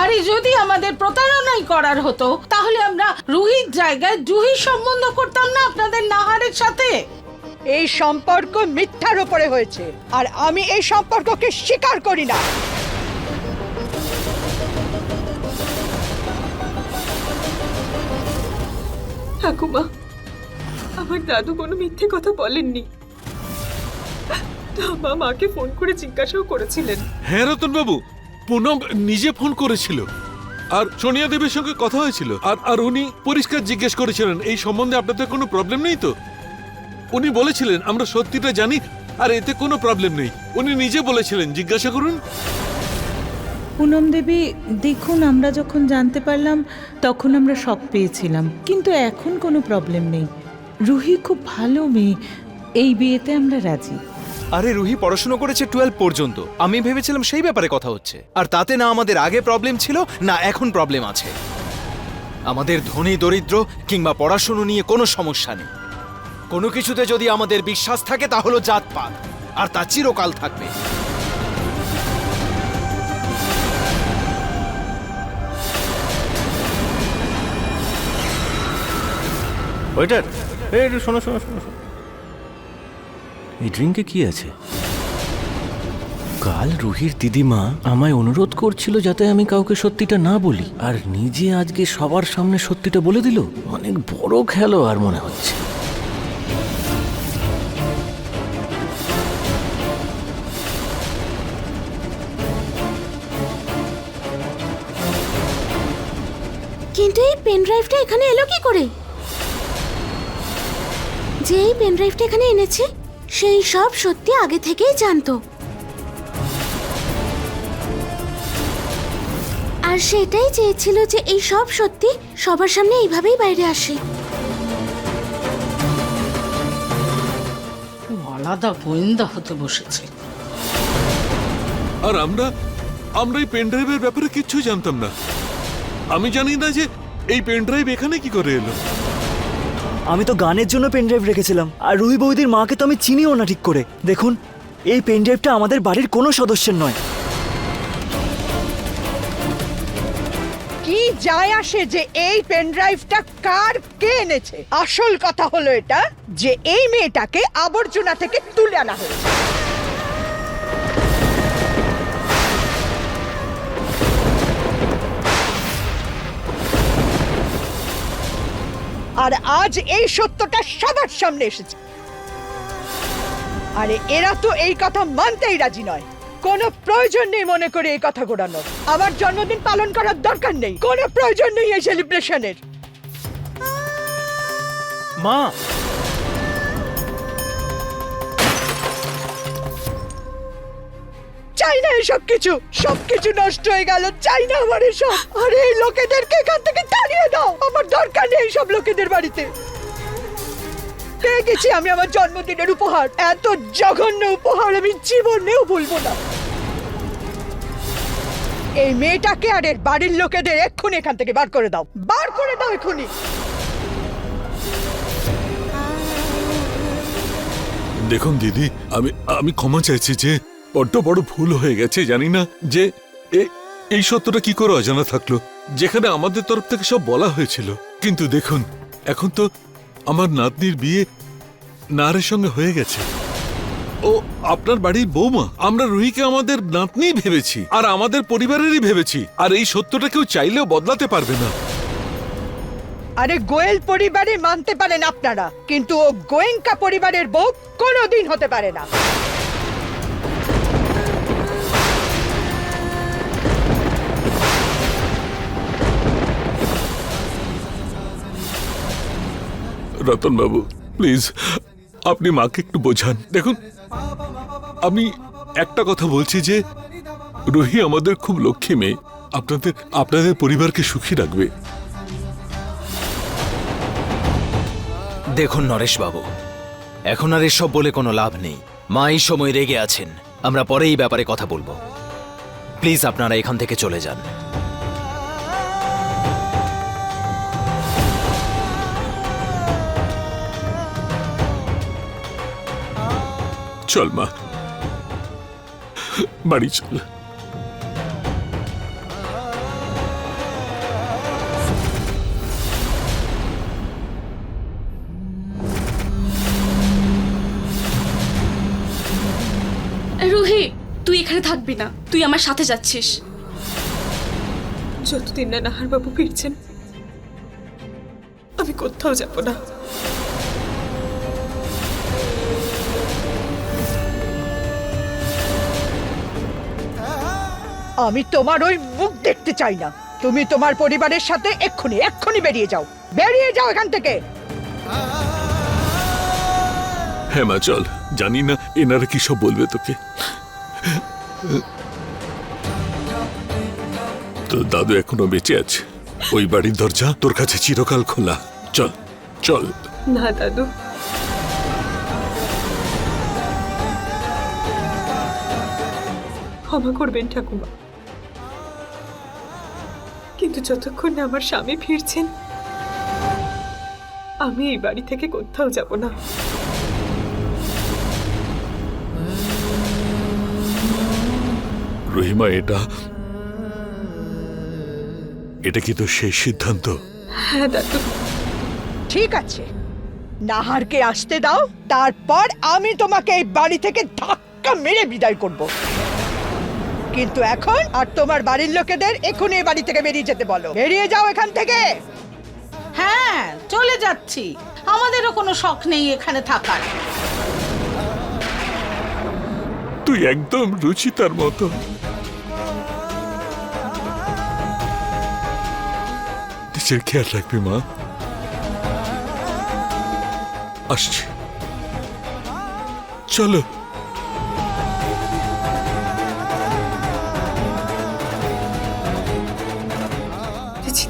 আরে যদি আমাদের প্রতারণাই করার হতো তাহলে আমরা রুহির জায়গায় জুহির সম্বন্ধ করতাম না আপনাদের নাহারের সাথে? এই সম্পর্ক মিথ্যার উপরে হয়েছে আর আমি এই সম্পর্ককে স্বীকার করি না। ঠাকুমা আমার দাদু কোনো মিথ্যে কথা বলেননি। মা মাকে ফোন করে জিজ্ঞাসাও করেছিলেন। হ্যাঁ রতনবাবু পুনম নিজে ফোন করেছিল। আর সোনিয়া দেবীর সঙ্গে কথা হয়েছিল। আর আর উনি পরিষ্কার জিজ্ঞেস করেছিলেন এই সম্বন্ধে আপনাদের কোনো প্রবলেম নেই তো? উনি বলেছিলেন আমরা সত্যিটা জানি আর এতে কোনো প্রবলেম নেই। উনি নিজে বলেছিলেন জিজ্ঞাসা করুন। পুনম দেবী দেখুন আমরা যখন জানতে পারলাম তখন আমরা শক পেয়েছিলাম। কিন্তু এখন কোনো প্রবলেম নেই। রুহি খুব ভালো মেয়ে। এই বিয়েতে আমরা রাজি। আরে রুহি পড়াশোনা করেছে টুয়েলভ পর্যন্ত। আমি ভেবেছিলাম সেই ব্যাপারে কথা হচ্ছে। আর তাতে না আমাদের আগে প্রবলেম ছিল না এখন প্রবলেম আছে। আমাদের ধনী দরিদ্র কিংবা পড়াশুনো নিয়ে কোনো সমস্যা নেই। কোনো কিছুতে যদি আমাদের বিশ্বাস থাকে তা হলো জাতপাত। আর তা চিরকাল থাকবে। ওয়েটার এই একটু শোনো শোনো শোনো শোনো। এই ড্রিঙ্কে কি আছে? কাল রুহির দিদিমা আমায় অনুরোধ করছিল যাতে আমি কাউকে সত্যিটা না বলি আর নিজে আজকে সবার সামনে সত্যিটা বলে দিল। অনেক বড় খেলোয়াড় মনে হচ্ছে। কিন্তু এই পেন ড্রাইভটা এখানে এলো কি করে? যে পেনড্রাইভটা এখানে এনেছে সেই সব সত্যি আগে থেকেই জানতো। আর সেটাই চেয়েছিল যে এই সব সত্যি সবার সামনে এইভাবেই বাইরে আসে। আলাদা গোয়েন্দা হতে বসেছে। আর আমরা আমরা এই পেন ড্রাইভের ব্যাপারে কিচ্ছু জানতাম না। আমি জানি না যে এই পেন ড্রাইভ এখানে কি করে এলো। আমি তো গানের জন্য পেনড্রাইভ রেখেছিলাম। আর রুহি বৌদির মাকে তো আমি চিনিও না ঠিক করে। দেখুন, এই পেনড্রাইভটা আমাদের বাড়ির কোনো সদস্যের নয়। কি যায় আসে যে এই পেনড্রাইভটা কার কে এনেছে? আসল কথা হলো এটা যে এই মেয়েটাকে আবর্জনা থেকে তুলে আনা হয়েছে। আর আজ এই সত্যটা সবার সামনে এসেছে। আরে এরা তো এই কথা মানতেই রাজি নয়। কোনো প্রয়োজন নেই মনে করে এই কথা ঘোরানোর আমার জন্মদিন পালন করার দরকার নেই। কোনো প্রয়োজন নেই এই সেলিব্রেশনের মা চাই না এসব কিছু। সব কিছু নষ্ট হয়ে গেল। চাই না আমার এসব। আরে, এই লোকেদেরকে এখান থেকে তাড়িয়ে দাও। আমার দরকার নেই এইসব লোকেদের বাড়িতে। পেয়ে গেছি আমি আমার জন্মদিনের উপহার। এত জঘন্য উপহার আমি জীবনেও ভুলবো না। এই মেয়েটাকে আর এর বাড়ির লোকেদের এক্ষুনি এখান থেকে বার করে দাও। বার করে দাও এক্ষুনি। দেখুন দিদি, আমি আমি ক্ষমা চাইছি যে বড্ড বড় ভুল হয়ে গেছে, জানি না যে এই সত্যটা কি করে অজানা থাকল? যেখানে আমাদের তরফ থেকে সব বলা হয়েছিল। কিন্তু দেখুন, এখন তো আমার নাতনির বিয়ে নারের সঙ্গে হয়ে গেছে। ও, আপনার বাড়ির বৌমা। আমরা রুহিকে আমাদের নাতনি ভেবেছি, আর আমাদের পরিবারেরই ভেবেছি, আর এই সত্যটা কেউ চাইলেও বদলাতে পারবে না। আরে গোয়েল পরিবারে মানতে পারেন আপনারা, কিন্তু ও গোয়েঙ্কা পরিবারের বউ কোনোদিন হতে পারে না। রতন বাবু প্লিজ আপনি মাকে একটু বোঝান। দেখুন, আমি একটা কথা বলছি যে, রোহি আমাদের খুব লক্ষ্মী মেয়ে। আপনাদের আপনাদের পরিবারকে সুখী রাখবে। দেখুন নরেশ বাবু, এখন আর এসব বলে কোনো লাভ নেই। মা এই সময় রেগে আছেন, আমরা পরে এই ব্যাপারে কথা বলব। প্লিজ আপনারা এখান থেকে চলে যান। চল মা। বাড়ি চল। রুহি তুই এখানে থাকবি না। তুই আমার সাথে যাচ্ছিস। যতদিন না নাহার বাবু ফিরছেন আমি কোথাও যাব না। আমি তোমার ওই মুখ দেখতে চাই না। তুমি তোমার পরিবারের সাথে এক্ষুনি এক্ষুনি বেরিয়ে যাও। বেরিয়ে যাও এখান থেকে। হ্যাঁ মা চল। জানি না এনারা কি সব বলবে তোকে। তো দাদু এখনও বেঁচে আছে। ওই বাড়ির দরজা তোর কাছে চিরকাল খোলা। চল চল। না দাদু। ক্ষমা করবেন ঠাকুমা। কিন্তু যতক্ষণ না আমার স্বামী ফিরছেন আমি এই বাড়ি থেকে কোথাও যাব না। রহিমা এটা এটা কি তোর শেষ সিদ্ধান্ত? হ্যাঁ দাদু। ঠিক আছে। নাহারকে আসতে দাও তারপর আমি তোমাকে এই বাড়ি থেকে ধাক্কা মেরে বিদায় করব। কিন্তু এখন আর তোমার বাড়ির লোকেদের এখনই এই বাড়ি থেকে বেরিয়ে যেতে বলো। বেরিয়ে যাও এখান থেকে। হ্যাঁ চলে যাচ্ছি। আমাদেরও কোনো শখ নেই এখানে থাকার। তুই একদম রুচিতার মতো। নিজের খেয়াল রাখবি মা। আসছি। চলো।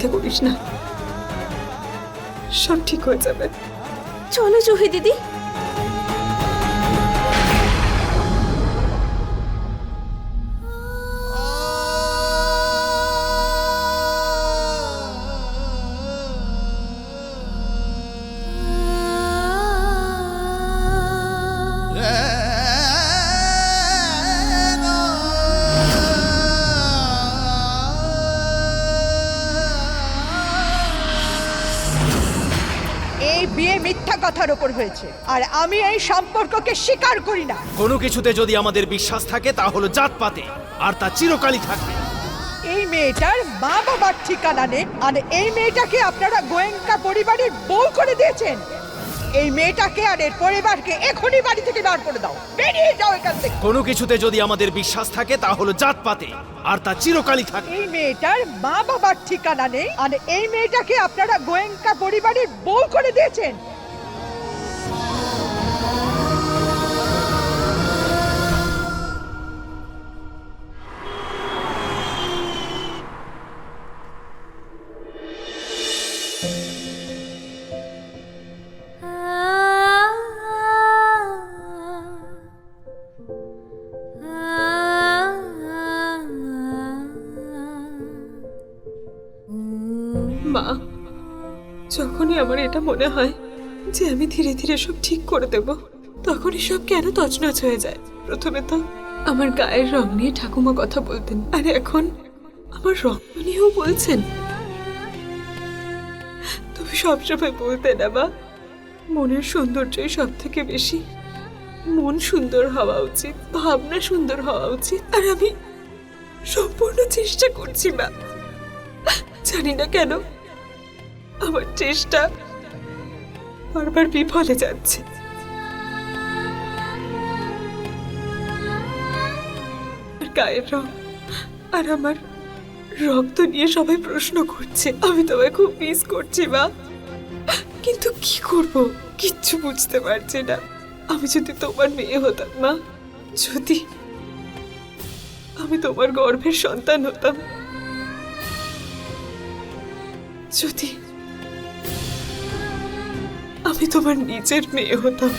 চিন্তা করিস না। সব ঠিক হয়ে যাবে। চলো জুহি দিদি। বিয়ে মিথ্যা কথার ওপর হয়েছে। আর আমি এই সম্পর্ককে স্বীকার করি না। কোনো কিছুতে যদি আমাদের বিশ্বাস থাকে তা হলো জাতপাতে আর তা চিরকালই থাকবে। এই মেয়েটার মা বাবার ঠিকানা নেই আর এই মেয়েটাকে আপনারা গোয়েঙ্কা পরিবারের বউ করে দিয়েছেন। এই মেয়েটাকে আর এর পরিবারকে এখনই বাড়ি থেকে বার করে দাও। বেরিয়ে যাও এখান থেকে। কোনো কিছুতে যদি আমাদের বিশ্বাস থাকে তা হলো জাতপাতে আর তা চিরকালই থাকে এই মেয়েটার মা বাবার ঠিকানা নেই আর এই মেয়েটাকে আপনারা গোয়েঙ্কা পরিবারের বউ করে দিয়েছেন। আমার এটা মনে হয় যে আমি ধীরে ধীরে সব ঠিক করে দেব। তখনই সব কেন তছনছ হয়ে যায়। প্রথমে তো আমার গায়ের রং নিয়ে ঠাকুমা কথা বলতেন, আর এখন আমার রং নিয়েও বলছেন। তুমি সবসময় বলতে না, মা। মনের সৌন্দর্যই সব থেকে বেশি। মন সুন্দর হওয়া উচিত, ভাবনা সুন্দর হওয়া উচিত, আর আমি সম্পূর্ণ চেষ্টা করছি, মা। জানি না কেন আমার চেষ্টা বারবার বিফলে যাচ্ছে। গায়ের রং, আর আমার রক্ত নিয়ে সবাই প্রশ্ন করছে, আমি তোমায় খুব মিস করছি, মা। কিন্তু কি করব? কিচ্ছু বুঝতে পারছি না। আমি যদি তোমার মেয়ে হতাম, মা, যদি আমি তোমার গর্ভের সন্তান হতাম, যদি আমি তোমার নিজের মেয়ে হতাম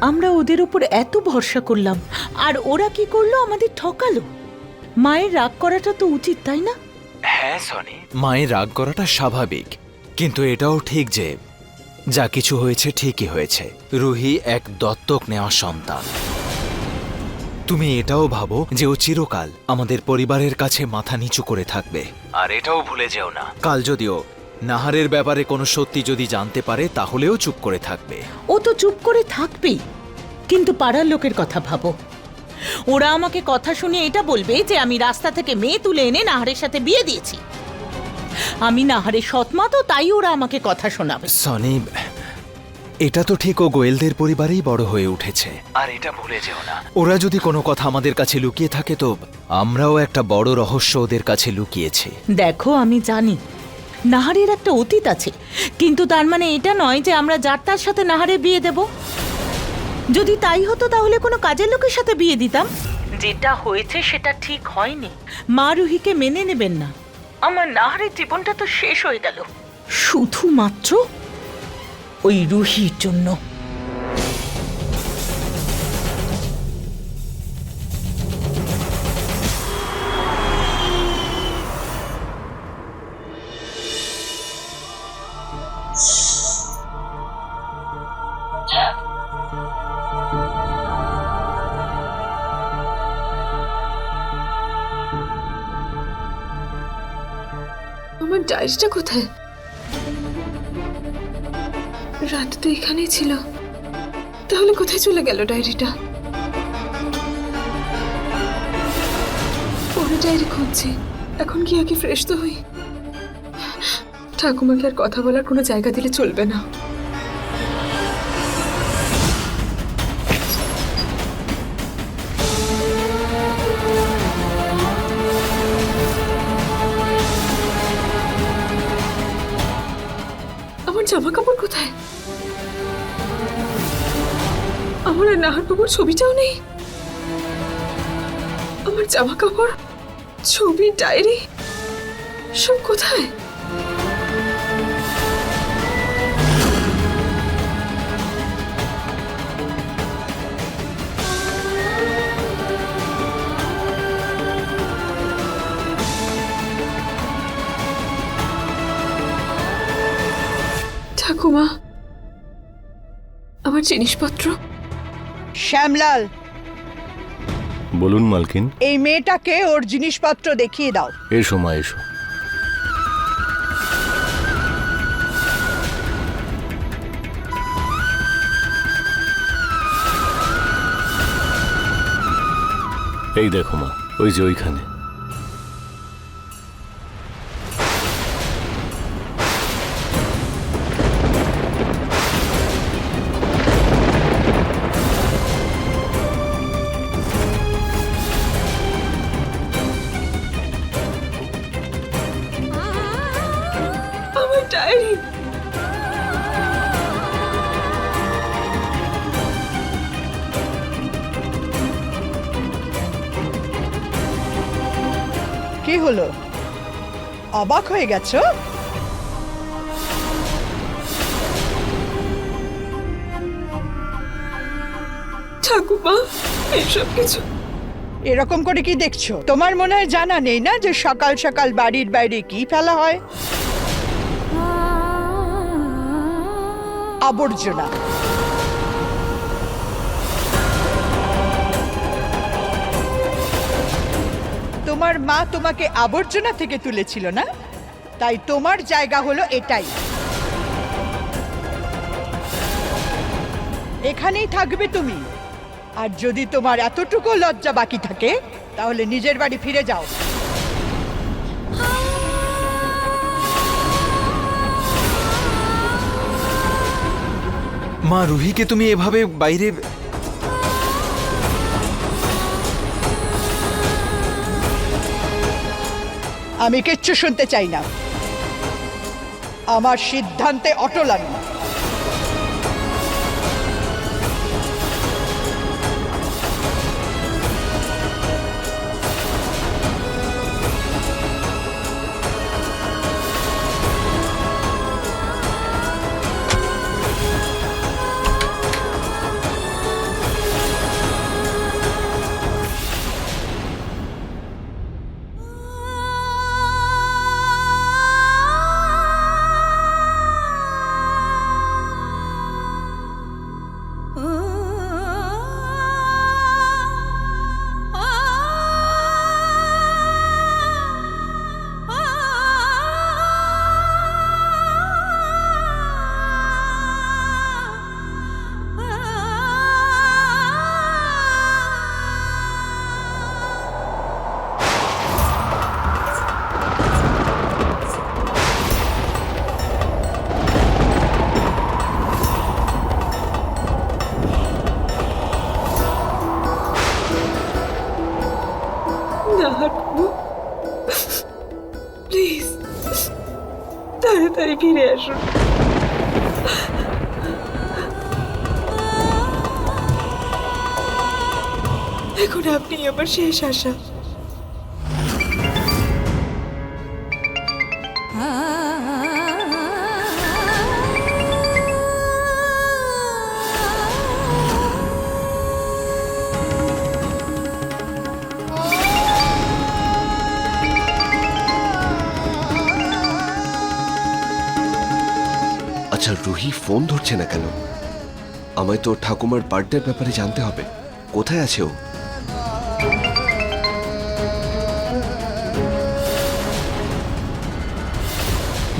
আমরা ওদের উপর এত ভরসা করলাম। আর ওরা কি করল? আমাদের ঠকালো। মায়ের রাগ করাটা তো উচিত, তাই না? হ্যাঁ সনি। মায়ের রাগ করাটা স্বাভাবিক। কিন্তু এটাও ঠিক যে, যা কিছু হয়েছে ঠিকই হয়েছে। রুহি এক দত্তক নেওয়া সন্তান। তুমি এটাও ভাবো যে ও চিরকাল আমাদের পরিবারের কাছে মাথা নিচু করে থাকবে। আর এটাও ভুলে যেও না। কাল যদিও নাহারের ব্যাপারে কোনো সত্যি যদি জানতে পারে তাহলেও চুপ করে থাকবে। ও তো চুপ করে থাকবেই। কিন্তু পাড়ার লোকের কথা ভাবো। ওরা আমাকে কথা শুনে এটা বলবে যে আমি রাস্তা থেকে মেয়ে তুলে এনে নাহারের সাথে বিয়ে দিয়েছি। আমি নাহারের সৎমা তো তাই ওরা আমাকে কথা শোনাবে। সনি এটা তো ঠিক ও গোয়েলদের পরিবারেই বড় হয়ে উঠেছে। আর এটা ভুলে যেও না। ওরা যদি কোনো কথা আমাদের কাছে লুকিয়ে থাকে তো আমরাও একটা বড় রহস্য ওদের কাছে লুকিয়েছি। দেখো আমি জানি। নাহারের একটা অতীত আছে। কিন্তু তার মানে এটা নয় যে আমরা যার তার সাথে নাহারে বিয়ে দেব। যদি তাই হতো তাহলে কোনো কাজের লোকের সাথে বিয়ে দিতাম। যেটা হয়েছে সেটা ঠিক হয়নি। মা রুহিকে মেনে নেবেন না। আমার নাহারের জীবনটা তো শেষ হয়ে গেল। শুধুমাত্র ওই রুহির জন্য। ডায়েরিটা কোথায়? রাত তো এখানেই ছিল। তাহলে কোথায় চলে গেল ডায়েরিটা? পরে ডায়েরি খুঁজছি। এখন কি আগে ফ্রেশ তো হই? ঠাকুমাকে আর কথা বলার কোনো জায়গা দিলে চলবে না। জামা কাপড় কোথায়? আমার আর নাহার বাবুর ছবিটাও নেই। আমার জামা কাপড় ছবি, ডায়েরি, সব কোথায়? ঠাকুমা আমার জিনিসপত্র। শ্যামলাল। বলুন মালকিন। এই মেয়েটাকে ওর জিনিসপত্র দেখিয়ে দাও। এসো মা এসো। এই দেখো মা ওই যে ওইখানে। হলো? অবাক হয়ে গেছো? ঠাকুমা এইসব কিছু। এরকম করে কি দেখছ? তোমার মনে হয় জানা নেই না যে সকাল সকাল বাড়ির বাইরে কি ফেলা হয়? আবর্জনা। তোমার মা তোমাকে আবর্জনা থেকে তুলেছিল না? তাই তোমার জায়গা হলো এটাই। এখানেই থাকবে তুমি। আর যদি তোমার এতটুকু লজ্জা বাকি থাকে, তাহলে নিজের বাড়ি ফিরে যাও। মা রুহিকে তুমি এভাবে বাইরে আমি কিচ্ছু শুনতে চাই না। আমার সিদ্ধান্তে অটল আমি। আমার শেষ আশা। আচ্ছা রুহি ফোন ধরছে না কেন? আমায় তো ঠাকুমার বার্থডের ব্যাপারে জানতে হবে। কোথায় আছে ও?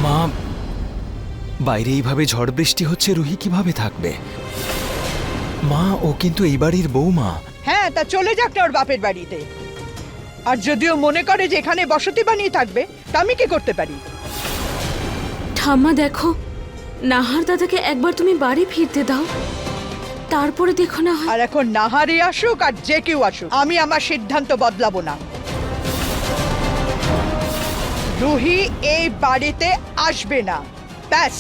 মা বাইরে এইভাবে ঝড় বৃষ্টি হচ্ছে রুহি কীভাবে থাকবে? মা ও কিন্তু এই বাড়ির বৌমা। হ্যাঁ তা চলে যাক না ওর বাপের বাড়িতে। আর যদিও মনে করে যে এখানে বসতি বানিয়ে থাকবে তা আমি কি করতে পারি? ঠাম্মা দেখো নাহার দাদাকে একবার তুমি বাড়ি ফিরতে দাও। তারপরে দেখো না আর এখন নাহারে আসুক আর যে কেউ আসুক আমি আমার সিদ্ধান্ত বদলাবো না। রুহি এই বাড়িতে আসবে না। ব্যাস।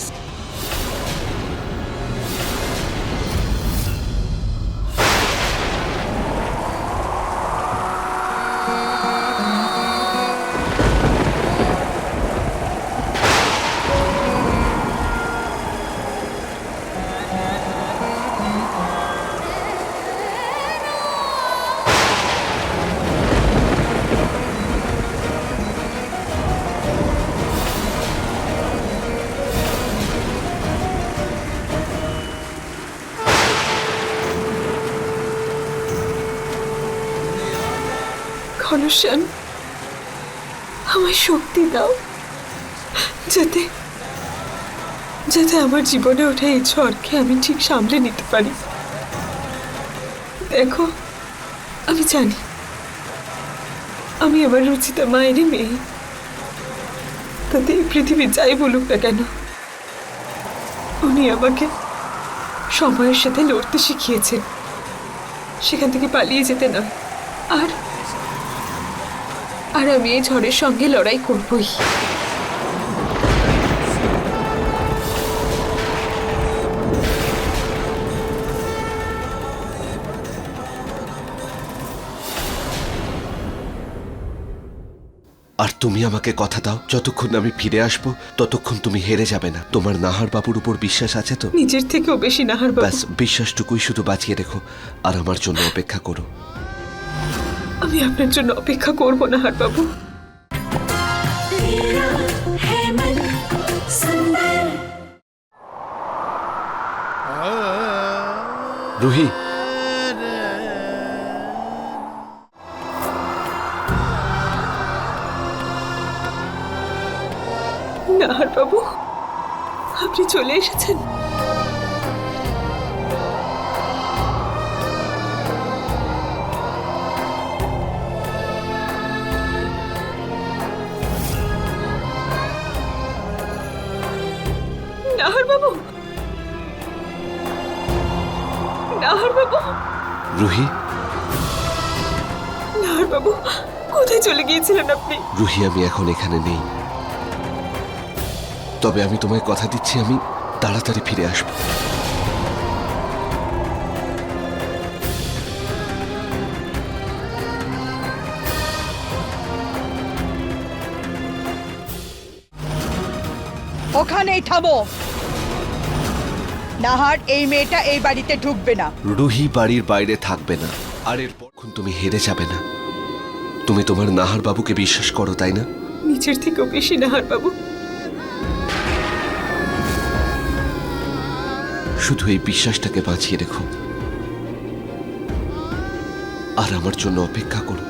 ঘনশ্যাম আমার শক্তি দাও। যাতে যাতে আমার জীবনে ওঠা এই ঝড়কে আমি ঠিক সামলে নিতে পারি। দেখো, আমি জানি, আমি আমার রুচিতা মায়েরই মেয়ে। তাতে এই পৃথিবী যাই বলুক না কেন, উনি আমাকে সময়ের সাথে লড়তে শিখিয়েছেন। সেখান থেকে পালিয়ে যেতে না আর আর আমি এই ঝড়ের সঙ্গে লড়াই করবই। আর তুমি আমাকে কথা দাও যতক্ষণ আমি ফিরে আসব ততক্ষণ তুমি হেরে যাবে না। তোমার নাহার বাবুর উপর বিশ্বাস আছে তো? নিজের থেকেও বেশি নাহার ব্যাস বিশ্বাসটুকুই শুধু বাঁচিয়ে রেখো আর আমার জন্য অপেক্ষা করো। আমি আপনার জন্য অপেক্ষা করব নাহার বাবু রুহি। নাহার বাবু আপনি চলে এসেছেন। রুহি? নাহার বাবু কোথায় চলে গিয়েছিলেন আপনি? রুহি আমি এখন এখানে নেই। তবে আমি তোমায় কথা দিচ্ছি আমি তাড়াতাড়ি ফিরে আসব। ওখানেই থামো। নাহার এই মেয়েটা এই বাড়িতে ঢুকবে না। রুহি বাড়ির বাইরে থাকবে না। আর এরপর তুমি হেরে যাবে না। তুমি তোমার নাহার বাবুকে বিশ্বাস করো তাই না? নিজের থেকেও বেশি নাহার বাবু। শুধু এই বিশ্বাসটাকে বাঁচিয়ে রেখো। আর আমার জন্য অপেক্ষা করো।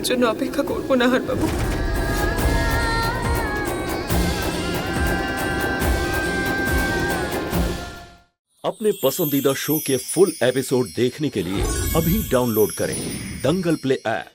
উত্তরের জন্য অপেক্ষা করবো না হার বাবু अपने पसंदीदा शो के फुल एपिसोड देखने के लिए अभी डाउनलोड करें दंगल प्ले ऐप।